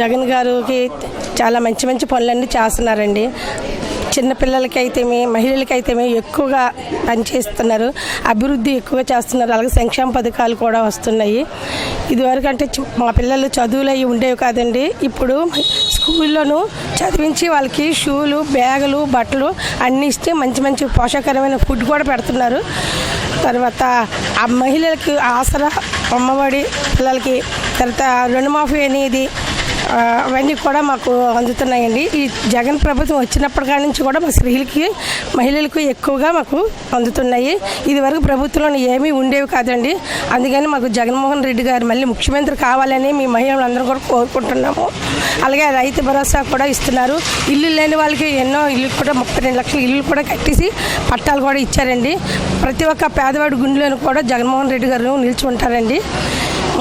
జగన్ గారికి చాలా మంచి మంచి పనులన్నీ చేస్తున్నారండి. చిన్నపిల్లలకైతేమి మహిళలకైతేమి ఎక్కువగా పనిచేస్తున్నారు. అభివృద్ధి ఎక్కువగా చేస్తున్నారు. అలాగే సంక్షేమ పథకాలు కూడా వస్తున్నాయి. ఇదివరకు అంటే మా పిల్లలు చదువులు అవి ఉండేవి కాదండి. ఇప్పుడు స్కూల్లోనూ చదివించి వాళ్ళకి షూలు బ్యాగులు బట్టలు అన్నీ ఇస్తే మంచి మంచి పోషకరమైన ఫుడ్ కూడా పెడుతున్నారు. తర్వాత ఆ మహిళలకి ఆసరా అమ్మఒడి పిల్లలకి తర్వాత రుణమాఫీ అనేది అవన్నీ కూడా మాకు అందుతున్నాయండి. ఈ జగన్ ప్రభుత్వం వచ్చినప్పటి కాడి నుంచి కూడా మా స్త్రీలకి మహిళలకు ఎక్కువగా మాకు అందుతున్నాయి. ఇదివరకు ప్రభుత్వంలో ఏమీ ఉండేవి కాదండి. అందుకని మాకు జగన్మోహన్ రెడ్డి గారు మళ్ళీ ముఖ్యమంత్రి కావాలని మీ మహిళలందరూ కూడా కోరుకుంటున్నాము. అలాగే రైతు భరోసా కూడా ఇస్తున్నారు. ఇల్లు లేని వాళ్ళకి ఎన్నో ఇల్లు కూడా ముప్పై రెండు లక్షల ఇల్లు కూడా కట్టేసి పట్టాలు కూడా ఇచ్చారండి. ప్రతి ఒక్క పేదవాడి గుండెలను కూడా జగన్మోహన్ రెడ్డి గారు నిలిచి ఉంటారండి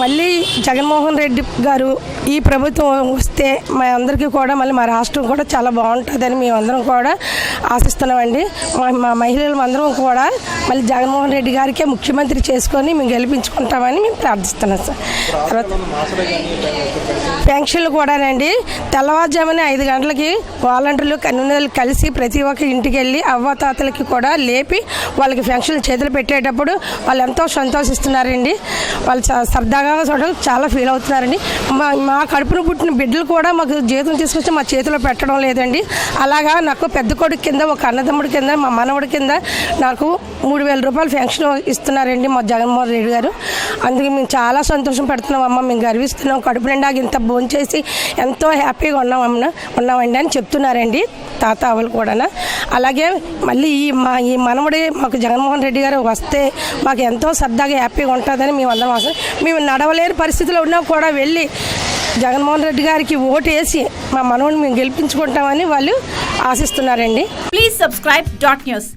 మళ్ళీ జగన్మోహన్ రెడ్డి గారు ఈ ప్రభుత్వం వస్తే మా అందరికీ కూడా మళ్ళీ మా రాష్ట్రం కూడా చాలా బాగుంటుందని మేమందరం కూడా ఆశిస్తున్నామండి. మా మా మహిళలు అందరం కూడా మళ్ళీ జగన్మోహన్ రెడ్డి గారికే ముఖ్యమంత్రి చేసుకొని మేము గెలిపించుకుంటామని మేము ప్రార్థిస్తున్నాం సార్. తర్వాత పెన్షన్లు కూడానండి. తెల్లవారుజామున ఐదు గంటలకి వాలంటీర్లు కన్వీనర్లు కలిసి ప్రతి ఒక్క ఇంటికి వెళ్ళి అవ్వతాతలకి కూడా లేపి వాళ్ళకి పెన్షన్లు చేతులు పెట్టేటప్పుడు వాళ్ళు ఎంతో సంతోషిస్తున్నారండి. వాళ్ళు సరదా సరదాగా చూడడం చాలా ఫీల్ అవుతున్నారండి. మా మా కడుపున పుట్టిన బిడ్డలు కూడా మాకు జీతం తీసుకొచ్చి మా చేతిలో పెట్టడం లేదండి. అలాగా నాకు పెద్ద కొడుకు కింద ఒక అన్నదమ్ముడి కింద మా మనవడి కింద నాకు మూడు వేల రూపాయలు పెన్షన్ ఇస్తున్నారండి మా జగన్మోహన్ రెడ్డి గారు. అందుకే మేము చాలా సంతోషం పెడుతున్నాం అమ్మ మేము గర్విస్తున్నాం. కడుపు నిండా ఇంత భోంచేసి ఎంతో హ్యాపీగా ఉన్నాం అమ్మ ఉన్నామండి అని చెప్తున్నారండి తాత అవలు కూడా అలాగే మళ్ళీ ఈ మా ఈ మనవడి మాకు జగన్మోహన్ రెడ్డి గారు వస్తే మాకు ఎంతో సరదాగా హ్యాపీగా ఉంటుందని మేము అందరం మేము నడవలేని పరిస్థితిలో ఉన్నా కూడా వెళ్ళి జగన్మోహన్ రెడ్డి గారికి ఓటు వేసి మా మనవుని మేము గెలిపించుకుంటామని వాళ్ళు ఆశిస్తున్నారండి. Please subscribe dot news